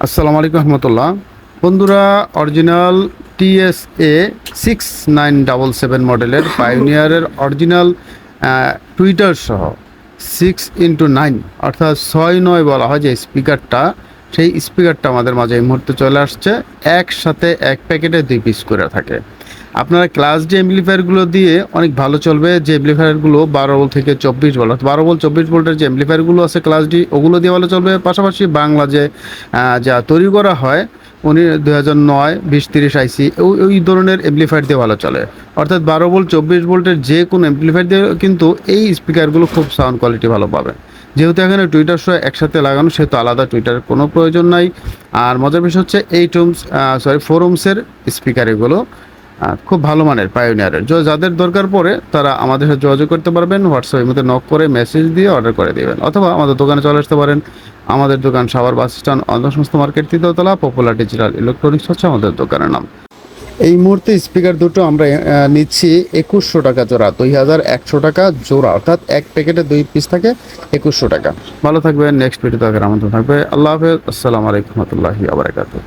আসসালামু আলাইকুম রহমতুল্লাহ। বন্ধুরা original TSA six nine double seven মডেলের পাইনিয়ারের অরিজিনাল টুইটার সহ সিক্স ইন্টু নাইন অর্থাৎ ছয় নয় বলা হয় যে স্পিকারটা সেই স্পিকারটা আমাদের মাঝে এই মুহূর্তে চলে আসছে। একসাথে এক প্যাকেটে দুই পিস করে থাকে। আপনারা ক্লাস ডি এমপ্লিফায়ারগুলো দিয়ে অনেক ভালো চলবে। যে এমপ্লিফায়ারগুলো বারো ভোল্ট থেকে চব্বিশ ভোল্ট বারো ভোল্ট চব্বিশ ভোল্টের যে এমপ্লিফায়ারগুলো আছে ক্লাস ডি ওগুলো দিয়ে ভালো চলবে। পাশাপাশি বাংলা যে যা তৈরি করা হয়, উনি দু হাজার নয়, বিশ তিরিশ আইসি ওই ধরনের এমপ্লিফায়ার দিয়ে ভালো চলে। অর্থাৎ বারো ভোল্ট চব্বিশ ভোল্টের যে কোনো এমপ্লিফায়ার দিয়ে কিন্তু এই স্পিকারগুলো খুব সাউন্ড কোয়ালিটি ভালো পাবে। যেহেতু এখানে টুইটার সহ একসাথে লাগানো, সেহেতু আলাদা টুইটারের কোনো প্রয়োজন নাই। আর মজার বিষয় হচ্ছে এই টুমস সরি ফোরুমসের স্পিকার এগুলো খুব ভালো মানের পায়োনিয়ারের যাদের দরকার পড়ে, তারা আমাদের সাথে যোগাযোগ করতে পারবেন। হোয়াটসঅ্যাপের মধ্যে নক করে মেসেজ দিয়ে অর্ডার করে দিবেন। অথবা আমাদের দোকানে চলে আসতে পারেন। আমাদের দোকান সাভার বাস স্ট্যান্ড, অন্য সমস্ত মার্কেট তৃতীয়তলা পপুলার ডিজিটাল ইলেকট্রনিক্স হচ্ছে আমাদের দোকানের নাম। এই মুহূর্তে স্পিকার দুটো আমরা নিচ্ছি একুশশো টাকা জোড়া, দুই হাজার একশো টাকা জোড়া। অর্থাৎ এক প্যাকেটে দুই পিস থাকে একুশশো টাকা। ভালো থাকবে নেক্সট ভিডিও আমাদের থাকবে। আল্লাহ হাফেজ, আসসালামু আলাইকুম রহমতুল্লাহি আবরাকাতুহ